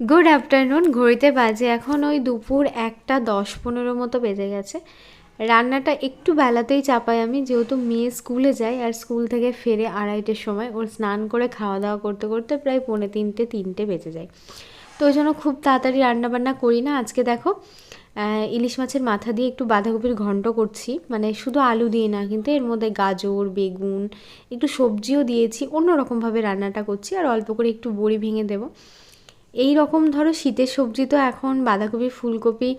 Good afternoon ঘড়িতে বাজে এখন ওই দুপুর একটা দশ পনেরো মতো বেজে গেছে। রান্নাটা একটু বেলাতেই চাপাই আমি, যেহেতু মেয়ে স্কুলে যায় আর স্কুল থেকে ফেরে আড়াইটের সময় ওর স্নান করে খাওয়া দাওয়া করতে করতে প্রায় পৌনে তিনটে তিনটে বেজে যায়। তো ওই জন্য খুব তাড়াতাড়ি রান্নাবান্না করি না। আজকে দেখো ইলিশ মাছের মাথা দিয়ে একটু বাঁধাকপির ঘন্ট করছি। মানে শুধু আলু দিয়ে না, কিন্তু এর মধ্যে গাজর, বেগুন, একটু সবজিও দিয়েছি। অন্যরকমভাবে রান্নাটা করছি। আর অল্প করে একটু বড়ি ভেঙে দেবো। এই রকম ধরো শীতের সবজি তো এখন বাঁধাকপি, ফুলকপি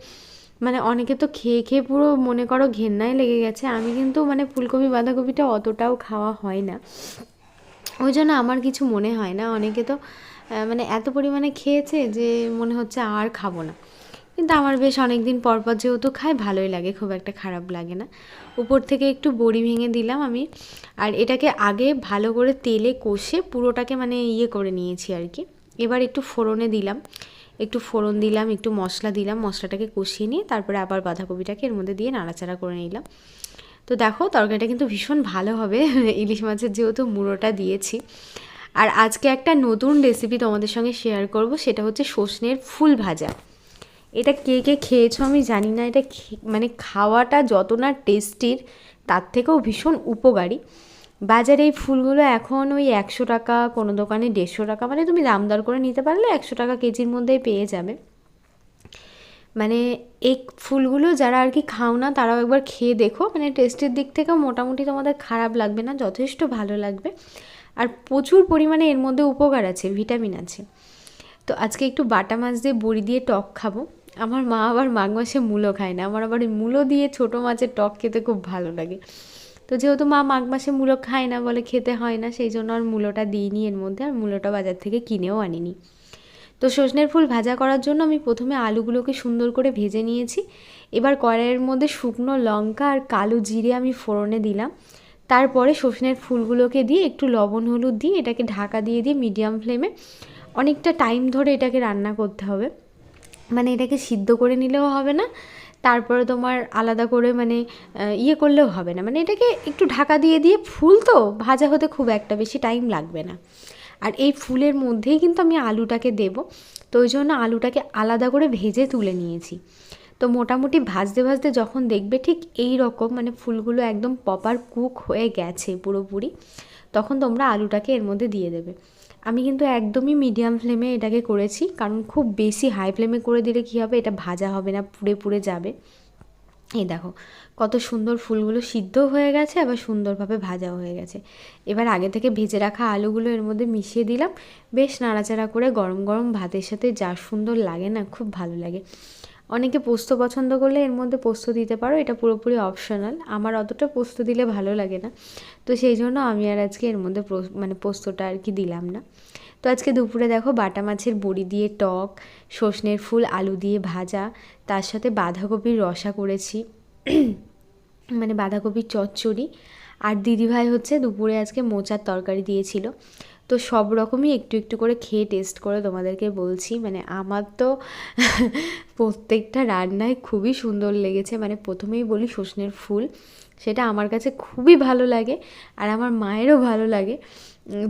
মানে অনেকে তো খেয়ে খেয়ে পুরো মনে করো ঘেন্নায় লেগে গেছে। আমি কিন্তু মানে ফুলকপি, বাঁধাকপিটা অতটাও খাওয়া হয় না। ওই জন্য আমার কিছু মনে হয় না। অনেকে তো মানে এত পরিমাণে খেয়েছে যে মনে হচ্ছে আর খাব না। কিন্তু আমার বেশ অনেক দিন পর পর যেহেতু খাই, ভালোই লাগে, খুব একটা খারাপ লাগে না। উপর থেকে একটু বড়ি ভেঙে দিলাম আমি। আর এটাকে আগে ভালো করে তেলে কষে পুরোটাকে মানে ইয়ে করে নিয়েছি আর কি। এবার একটু ফোড়নে দিলাম। একটু ফোড়ন দিলাম, একটু মশলা দিলাম, মশলাটাকে কষিয়ে নিয়ে তারপরে আবার বাঁধাকপিটাকে এর মধ্যে দিয়ে নাড়াচাড়া করে নিলাম। তো দেখো, তরকারিটা কিন্তু ভীষণ ভালো হবে, ইলিশ মাছের যেহেতু মুড়োটা দিয়েছি। আর আজকে একটা নতুন রেসিপি তোমাদের সঙ্গে শেয়ার করব, সেটা হচ্ছে সজনের ফুল ভাজা। এটা কে কে খেয়েছো আমি জানি না, এটা মানে খাওয়াটা যত না টেস্টির তার থেকেও ভীষণ উপকারী। বাজারে এই ফুলগুলো এখন ওই একশো টাকা, কোনো দোকানে দেড়শো টাকা মানে তুমি দাম দর করে নিতে পারলে একশো টাকা কেজির মধ্যেই পেয়ে যাবে। মানে এই ফুলগুলো যারা আর কি খাও না, তারাও একবার খেয়ে দেখো। মানে টেস্টের দিক থেকেও মোটামুটি তোমাদের খারাপ লাগবে না, যথেষ্ট ভালো লাগবে। আর প্রচুর পরিমাণে এর মধ্যে উপকার আছে, ভিটামিন আছে। তো আজকে একটু বাটা মাছ দিয়ে বড়ি দিয়ে টক খাব। আমার মা আবার মাঘ মাসে মূলো খায় না, আমার আবার মূলো দিয়ে ছোটো মাছের টক খেতে খুব ভালো লাগে। তো যেহেতু মা মাঘ মাসে মূলো খায় না বলে খেতে হয় না, সেই জন্য আর মূলোটা দিইনি এর মধ্যে, আর মূলোটা বাজার থেকে কিনেও আনিনি। তো সজনের ফুল ভাজা করার জন্য আমি প্রথমে আলুগুলোকে সুন্দর করে ভেজে নিয়েছি। এবার কড়াইয়ের মধ্যে শুকনো লঙ্কা আর কালো জিরে আমি ফোড়নে দিলাম। তারপরে সজনের ফুলগুলোকে দিয়ে একটু লবণ হলুদ দিয়ে এটাকে ঢাকা দিয়ে দিয়ে মিডিয়াম ফ্লেমে অনেকটা টাইম ধরে এটাকে রান্না করতে হবে। মানে এটাকে সিদ্ধ করে নিলেও হবে না তারপরে তোমার আলাদা করে মানে ইয়ে করলেও হবে না। মানে এটাকে একটু ঢাকা দিয়ে দিয়ে ফুল তো ভাজা হতে খুব একটা বেশি টাইম লাগবে না। আর এই ফুলের মধ্যেই কিন্তু আমি আলুটাকে দেব। তো ওই জন্য আলুটাকে আলাদা করে ভেজে তুলে নিয়েছি। তো মোটামুটি ভাজতে ভাজতে যখন দেখবে ঠিক এই রকম মানে ফুলগুলো একদম প্রপার কুক হয়ে গেছে পুরোপুরি। তখন তোমরা আলুটাকে এর মধ্যে দিয়ে দেবে। আমি কিন্তু একদমই মিডিয়াম ফ্লেমে এটাকে করেছি, কারণ খুব বেশি হাই ফ্লেমে করে দিলে কী হবে? এটা ভাজা হবে না, পুড়ে পুড়ে যাবে। এই দেখো, কত সুন্দর ফুলগুলো সিদ্ধ হয়ে গেছে, আবার সুন্দরভাবে ভাজাও হয়ে গেছে। এবার আগে থেকে ভেজে রাখা আলুগুলো এর মধ্যে মিশিয়ে দিলাম। বেশ নাড়াচাড়া করে গরম গরম ভাতের সাথে যা সুন্দর লাগে না, খুব ভালো লাগে। অনেকে পোস্ত পছন্দ করলে এর মধ্যে পোস্ত দিতে পারো, এটা পুরোপুরি অপশনাল আমার অতটা পোস্ত দিলে ভালো লাগে না। তো সেই জন্য আমি আর আজকে এর মধ্যে মানে পোস্তটা আর কি দিলাম না। তো আজকে দুপুরে দেখো বাটা মাছের বড়ি দিয়ে টক সজনের ফুল, আলু দিয়ে ভাজা, তার সাথে বাঁধাকপির রসা করেছি। মানে বাঁধাকপির চচ্চড়ি। আর দিদিভাই হচ্ছে দুপুরে আজকে মোচার তরকারি দিয়েছিল। তো সব রকমই একটু একটু করে খেয়ে টেস্ট করে তোমাদেরকে বলছি। মানে আমার তো প্রত্যেকটা রান্নায় খুবই সুন্দর লেগেছে। মানে প্রথমেই বলি সজনের ফুল, সেটা আমার কাছে খুবই ভালো লাগে আর আমার মায়েরও ভালো লাগে।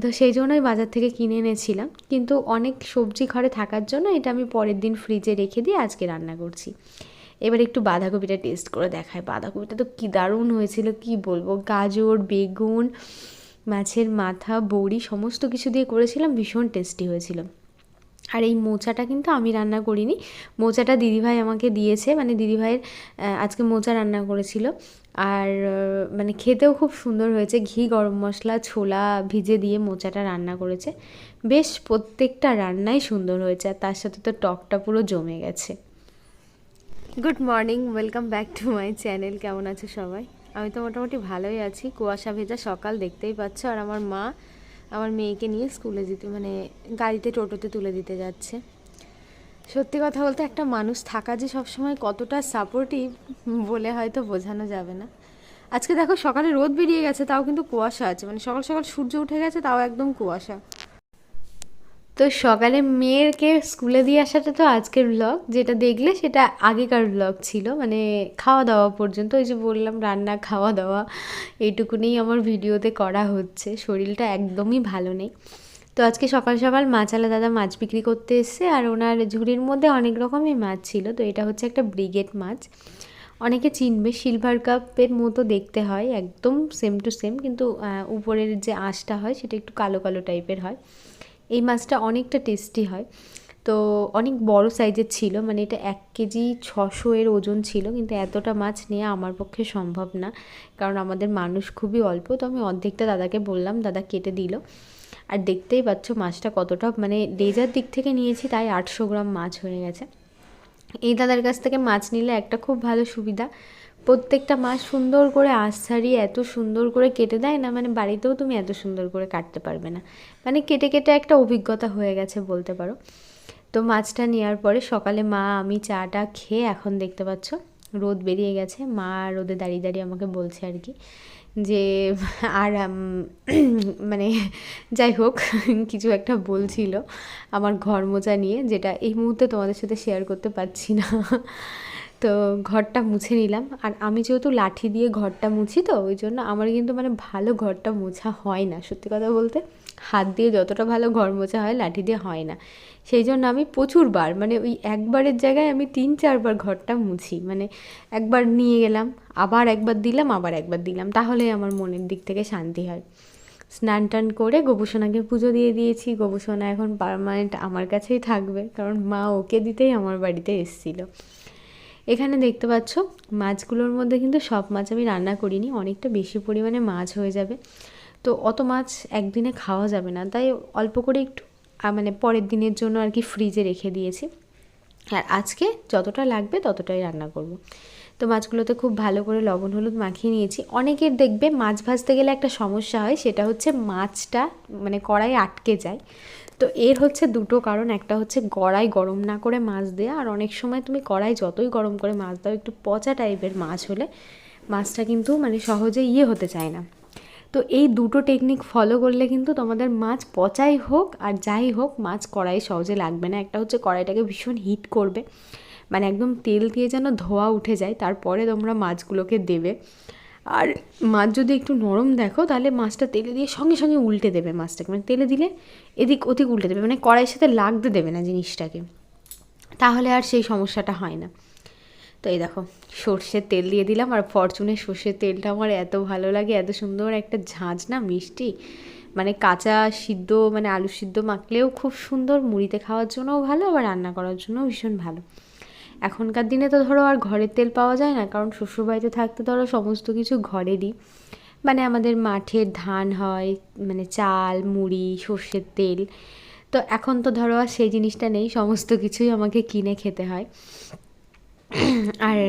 তো সেই জন্যই বাজার থেকে কিনে এনেছিলাম। কিন্তু অনেক সবজি ঘরে থাকার জন্য এটা আমি পরের দিন ফ্রিজে রেখে দিয়ে আজকে রান্না করছি। এবার একটু বাঁধাকপিটা টেস্ট করে দেখায় বাঁধাকপিটা তো কী দারুণ হয়েছিল, কি বলব? গাজর, বেগুন মাছের মাথা, বড়ি সমস্ত কিছু দিয়ে করেছিলাম, ভীষণ টেস্টি হয়েছিল। আর এই মোচাটা কিন্তু আমি রান্না করিনি। মোচাটা দিদিভাই আমাকে দিয়েছে মানে দিদিভাইয়ের আজকে মোচা রান্না করেছিল। আর মানে খেতেও খুব সুন্দর হয়েছে। ঘি, গরম মশলা, ছোলা ভিজে দিয়ে মোচাটা রান্না করেছে। বেশ প্রত্যেকটা রান্নাই সুন্দর হয়েছে, আর তার সাথে তো টকটা পুরো জমে গেছে। Good morning welcome back to my channel কেমন আছো সবাই? আমি তো মোটামুটি ভালোই আছি। কুয়াশা ভেজা সকাল, দেখতেই পাচ্ছ। আর আমার মা আমার মেয়েকে নিয়ে স্কুলে যেতে মানে গাড়িতে, টোটোতে তুলে দিতে যাচ্ছে। সত্যি কথা বলতে একটা মানুষ থাকা যে সবসময় কতটা সাপোর্টিভ বলে হয়তো বোঝানো যাবে না। আজকে দেখো সকালে রোদ বেরিয়ে গেছে, তাও কিন্তু কুয়াশা আছে। মানে সকাল সকাল সূর্য উঠে গেছে, তাও একদম কুয়াশা। তো সকালে মেয়েকে স্কুলে দিয়ে আসাটা তো আজকের ব্লগ যেটা দেখলে সেটা আগেকার ব্লগ ছিল মানে খাওয়া দাওয়া পর্যন্ত। ওই যে বললাম, রান্না খাওয়া দাওয়া এইটুকুনি আমার ভিডিওতে করা হচ্ছে। শরীরটা একদমই ভালো নেই। তো আজকে সকাল সকাল মাছালা দাদা মাছ বিক্রি করতে এসছে, আর ওনার ঝুড়ির মধ্যে অনেক রকমই মাছ ছিল। তো এটা হচ্ছে একটা ব্রিগেড মাছ। অনেকে চিনবে সিলভার কাপের মতো দেখতে হয়, একদম সেম টু সেম কিন্তু উপরের যে আঁশটা হয়, সেটা একটু কালো কালো টাইপের হয়। এই মাছটা অনেকটা টেস্টি হয়। তো অনেক বড় সাইজের ছিল মানে এটা এক কেজি ছশো এর ওজন ছিল, কিন্তু এতটা মাছ নেওয়া আমার পক্ষে সম্ভব না, কারণ আমাদের মানুষ খুবই অল্প। তো আমি অর্ধেকটা দাদাকে বললাম, দাদা কেটে দিল। আর দেখতেই পাচ্ছ মাছটা কতটা মানে লেজার দিক থেকে নিয়েছি, তাই আটশো গ্রাম মাছ হয়ে গেছে। এই দাদার কাছ থেকে মাছ নিলে একটা খুব ভালো সুবিধা। প্রত্যেকটা মাছ সুন্দর করে আঁশ ছাড়িয়ে এত সুন্দর করে কেটে দেয় না মানে বাড়িতেও তুমি এত সুন্দর করে কাটতে পারবে না। মানে কেটে কেটে একটা অভিজ্ঞতা হয়ে গেছে বলতে পারো। তো মাছটা নেওয়ার পরে সকালে মা, আমি চাটা খেয়ে এখন দেখতে পাচ্ছ, রোদ বেরিয়ে গেছে। মা রোদে দাঁড়িয়ে দাঁড়িয়ে আমাকে বলছে আর কি যে, আর মানে যাই হোক, কিছু একটা বলছিল আমার ঘর মোজা নিয়ে, যেটা এই মুহূর্তে তোমাদের সাথে শেয়ার করতে পারছি না। তো ঘরটা মুছে নিলাম। আর আমি যেহেতু লাঠি দিয়ে ঘরটা মুছি তো, ওই জন্য আমার কিন্তু মানে ভালো ঘরটা মোছা হয় না, সত্যি কথা বলতে। হাত দিয়ে যতটা ভালো ঘর মোছা হয়, লাঠি দিয়ে হয় না। সেই জন্য আমি প্রচুরবার মানে ওই একবারের জায়গায় আমি তিন, চারবার ঘরটা মুছি। মানে একবার নিয়ে গেলাম, আবার একবার দিলাম, আবার একবার দিলাম। তাহলে আমার মনের দিক থেকে শান্তি হয়। স্নান টান করে গোপুসোনাকে পুজো দিয়ে দিয়েছি। গোপুসোনা এখন পারমানেন্ট আমার কাছেই থাকবে, কারণ মা ওকে দিতেই আমার বাড়িতে এসেছিল। এখানে দেখতে পাচ্ছ, মাছগুলোর মধ্যে কিন্তু সব মাছ আমি রান্না করিনি, অনেকটা বেশি পরিমাণে মাছ হয়ে যাবে তো অত মাছ একদিনে খাওয়া যাবে না, তাই অল্প করে একটু মানে পরের দিনের জন্য আর কি ফ্রিজে রেখে দিয়েছি আর আজকে যতটা লাগবে ততটাই রান্না করব। তো মাছগুলোতে খুব ভালো করে লবণ, হলুদ মাখিয়ে নিয়েছি। অনেকের দেখবে মাছ ভাজতে গেলে একটা সমস্যা হয়, সেটা হচ্ছে মাছটা মানে কড়াই আটকে যায়। তো এর হচ্ছে দুটো কারণ, একটা হচ্ছে কড়াই গরম না করে মাছ দেওয়া আর অনেক সময় তুমি কড়াই যতই গরম করে মাছ দাও, একটু পচা টাইপের মাছ হলে মাছটা কিন্তু মানে সহজে ইয়ে হতে চায় না। তো এই দুটো টেকনিক ফলো করলে কিন্তু তোমাদের মাছ পচাই হোক আর যাই হোক, মাছ কড়াই সহজে লাগবে না। একটা হচ্ছে কড়াইটাকে ভীষণ হিট করবে। মানে একদম তেল দিয়ে যেন ধোয়া উঠে যায়, তারপরে তোমরা মাছগুলোকে দেবে। আর মাছ যদি একটু নরম দেখো, তাহলে মাছটা তেলে দিয়ে সঙ্গে সঙ্গে উল্টে দেবে মাছটাকে। মানে তেলে দিলে এদিক ওদিক উল্টে দেবে মানে কড়াইয়ের সাথে লাগতে দেবে না জিনিসটাকে। তাহলে আর সেই সমস্যাটা হয় না। তো এই দেখো, সর্ষের তেল দিয়ে দিলাম, আর ফরচুনের সর্ষের তেলটা আমার এত ভালো লাগে, এত সুন্দর একটা ঝাঁঝ না, মিষ্টি। মানে কাঁচা সিদ্ধ মানে আলু সিদ্ধ মাখলেও খুব সুন্দর, মুড়িতে খাওয়ার জন্যও ভালো, আবার রান্না করার জন্যও ভীষণ ভালো। এখনকার দিনে তো ধরো আর ঘরের তেল পাওয়া যায় না, কারণ শ্বশুরবাড়িতে থাকতে ধরো সমস্ত কিছু ঘরেরই। মানে আমাদের মাঠের ধান হয় মানে চাল, মুড়ি, সর্ষের তেল। তো এখন তো ধরো আর সেই জিনিসটা নেই, সমস্ত কিছুই আমাকে কিনে খেতে হয়। আর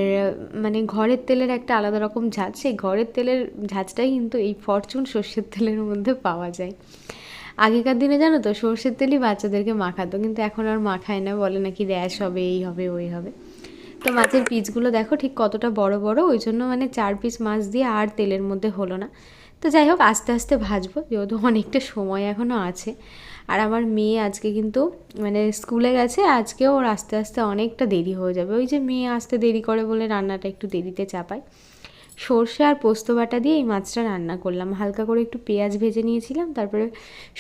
মানে ঘরের তেলের একটা আলাদা রকম ঝাঁজ, সেই ঘরের তেলের ঝাঁজটাই কিন্তু এই ফরচুন সর্ষের তেলের মধ্যে পাওয়া যায়। আগেকার দিনে জানো তো, সর্ষের তেলই বাচ্চাদেরকে মাখাতো, কিন্তু এখন আর মাখায় না, বলে নাকি র্যাশ হবে, এই হবে, ওই হবে। তো মাছের পিসগুলো দেখো ঠিক কতটা বড় বড়, ওই জন্য মানে চার পিস মাছ দিয়ে আর তেলের মধ্যে হলো না। তো যাই হোক, আস্তে আস্তে ভাজবো, যেহেতু অনেকটা সময় এখনও আছে। আর আমার মেয়ে আজকে কিন্তু মানে স্কুলে গেছে, আজকেও ওর আস্তে আস্তে অনেকটা দেরি হয়ে যাবে। ওই যে মেয়ে আসতে দেরি করে বলে রান্নাটা একটু দেরিতে চাপায়। সর্ষে আর পোস্ত বাটা দিয়ে এই মাছটা রান্না করলাম। হালকা করে একটু পেঁয়াজ ভেজে নিয়েছিলাম, তারপরে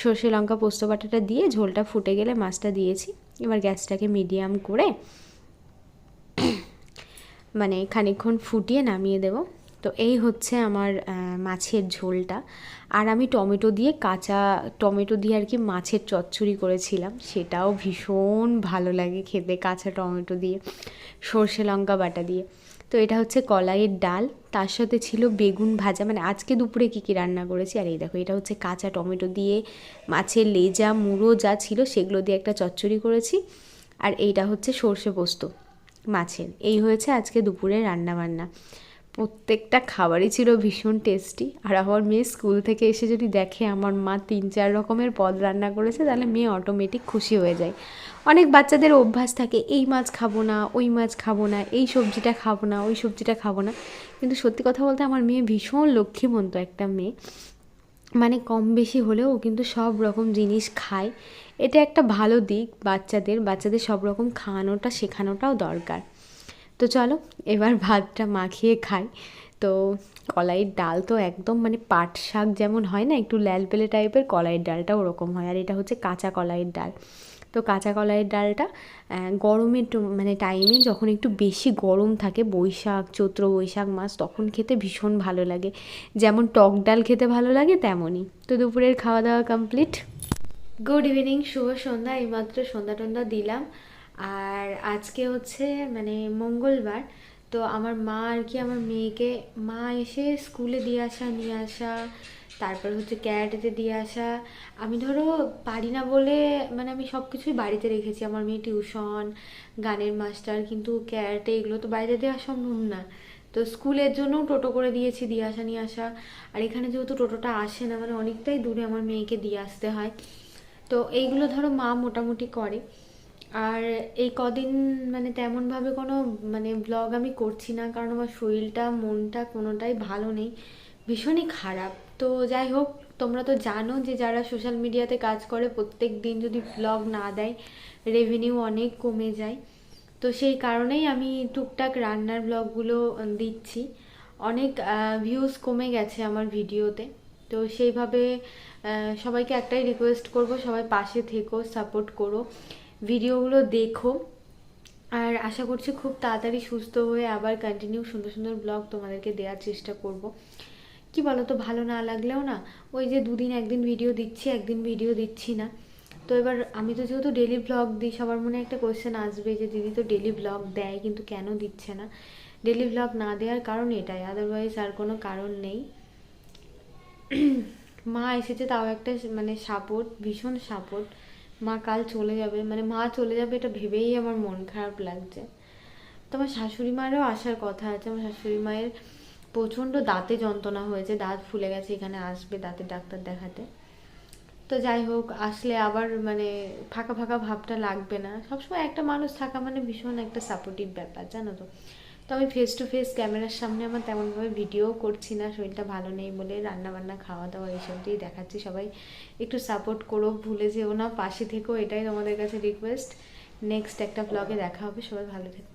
সর্ষে লঙ্কা পোস্ত বাটাটা দিয়ে ঝোলটা ফুটে গেলে মাছটা দিয়েছি। এবার গ্যাসটাকে মিডিয়াম করে মানে খানিকক্ষণ ফুটিয়ে নামিয়ে দেবো। তো এই হচ্ছে আমার মাছের ঝোলটা। আর আমি টমেটো দিয়ে কাঁচা, টমেটো দিয়ে আর কি মাছের চচ্চড়ি করেছিলাম, সেটাও ভীষণ ভালো লাগে খেতে কাঁচা টমেটো দিয়ে, সর্ষে লঙ্কা বাটা দিয়ে। তো এটা হচ্ছে কলাইয়ের ডাল, তার সাথে ছিল বেগুন ভাজা। মানে আজকে দুপুরে কী কী রান্না করেছি? আর এই দেখো, এটা হচ্ছে কাঁচা টমেটো দিয়ে মাছের লেজা, মুড়ো যা ছিল সেগুলো দিয়ে একটা চচ্চড়ি করেছি। আর এইটা হচ্ছে সর্ষে পোস্ত মাছের। এই হয়েছে আজকে দুপুরে রান্না বান্না প্রত্যেকটা খাবারই ছিল ভীষণ টেস্টি। আর আমার মেয়ে স্কুল থেকে এসে যদি দেখে আমার মা তিন, চার রকমের পদ রান্না করেছে, তাহলে মেয়ে অটোমেটিক খুশি হয়ে যায়। অনেক বাচ্চাদের অভ্যাস থাকে, এই মাছ খাব না, ওই মাছ খাব না, এই সবজিটা খাব না, ওই সবজিটা খাব না। কিন্তু সত্যি কথা বলতে আমার মেয়ে ভীষণ লক্ষ্মীমন্ত একটা মেয়ে। মানে কম বেশি হলেও কিন্তু সব রকম জিনিস খায়। এটা একটা ভালো দিক বাচ্চাদের বাচ্চাদের সব রকম খাওয়ানোটা, শেখানোটাও দরকার। তো চলো, এবার ভাতটা মাখিয়ে খাই। তো কলাইয়ের ডাল তো একদম মানে পাট শাক যেমন হয় না, একটু ল্যালপেলে টাইপের কলাইয়ের ডালটা ওরকম হয়। আর এটা হচ্ছে কাঁচা কলাইয়ের ডাল। তো কাঁচা কলাইয়ের ডালটা গরমের মানে টাইমে যখন একটু বেশি গরম থাকে, বৈশাখ, চৈত্র, বৈশাখ মাস, তখন খেতে ভীষণ ভালো লাগে। যেমন টক ডাল খেতে ভালো লাগে, তেমনই। তো দুপুরের খাওয়া দাওয়া কমপ্লিট গুড ইভিনিং শুভ সন্ধ্যা, এইমাত্র সন্ধ্যা টন্ধ্যা দিলাম। আর আজকে হচ্ছে মানে মঙ্গলবার, তো আমার মা আর কি আমার মেয়েকে, মা এসে স্কুলে দিয়ে আসা, নিয়ে আসা, তারপর হচ্ছে ক্যারাটেতে দিয়ে আসা। আমি ধরো পারি না বলে মানে আমি সব কিছুই বাড়িতে রেখেছি, আমার মেয়ে টিউশন গানের মাস্টার কিন্তু ক্যারাটে এগুলো তো বাইরে দেওয়া সম্ভব না। তো স্কুলের জন্যও টোটো করে দিয়েছি, দিয়ে আসা, নিয়ে আসা। আর এখানে যেহেতু টোটোটা আসে না মানে অনেকটাই দূরে আমার মেয়েকে দিয়ে আসতে হয়। তো এইগুলো ধরো মা মোটামুটি করে। আর এই কদিন মানে তেমনভাবে কোনো মানে ব্লগ আমি করছি না, কারণ আমার শরীরটা, মনটা কোনোটাই ভালো নেই, ভীষণই খারাপ। তো যাই হোক, তোমরা তো জানো যে যারা সোশ্যাল মিডিয়াতে কাজ করে, প্রত্যেক দিন যদি ব্লগ না দেয় রেভিনিউ অনেক কমে যায়। তো সেই কারণেই আমি টুকটাক রান্নার ব্লগগুলো দিচ্ছি। অনেক ভিউজ কমে গেছে আমার ভিডিওতে। তো সেইভাবে সবাইকে একটাই রিকোয়েস্ট করব, সবাই পাশে থেকো সাপোর্ট করো। ভিডিওগুলো দেখো। আর আশা করছি খুব তাড়াতাড়ি সুস্থ হয়ে আবার কন্টিনিউ সুন্দর সুন্দর ব্লগ তোমাদেরকে দেওয়ার চেষ্টা করব। কি বলো তো ভালো না লাগলেও না, ওই যে দুদিন একদিন ভিডিও দিচ্ছি, একদিন ভিডিও দিচ্ছি না। তো এবার আমি তো যেহেতু ডেলি ব্লগ দিই, সবার মনে একটা কোয়েশ্চেন আসবে যে, দিদি তো ডেলি ব্লগ দেয়, কিন্তু কেন দিচ্ছে না? ডেলি ব্লগ না দেওয়ার কারণ এটাই আদারওয়াইজ আর কোনো কারণ নেই। মা এসেছে তাও একটা মানে সাপোর্ট ভীষণ সাপোর্ট মা কাল চলে যাবে মানে মা চলে যাবে এটা ভেবেই আমার মন খারাপ লাগছে। তো আমার শাশুড়ি মায়েরও আসার কথা আছে, আমার শাশুড়ি মায়ের প্রচণ্ড দাঁতে যন্ত্রণা হয়েছে, দাঁত ফুলে গেছে, এখানে আসবে দাঁতের ডাক্তার দেখাতে। তো যাই হোক, আসলে আবার মানে ফাঁকা ফাঁকা ভাবটা লাগবে না। সবসময় একটা মানুষ থাকা মানে ভীষণ একটা সাপোর্টিভ ব্যাপার, জানো তো? তো আমি ফেস টু ফেস ক্যামেরার সামনে আমার তেমনভাবে ভিডিও করছি না শরীরটা ভালো নেই বলে রান্না বান্না খাওয়া দাওয়া এইসব দিয়েই দেখাচ্ছি সবাই। একটু সাপোর্ট করো ভুলে যেও না পাশে থেকেও এটাই তোমাদের কাছে রিকোয়েস্ট নেক্সট একটা ব্লগে দেখা হবে সবাই ভালো থেকো।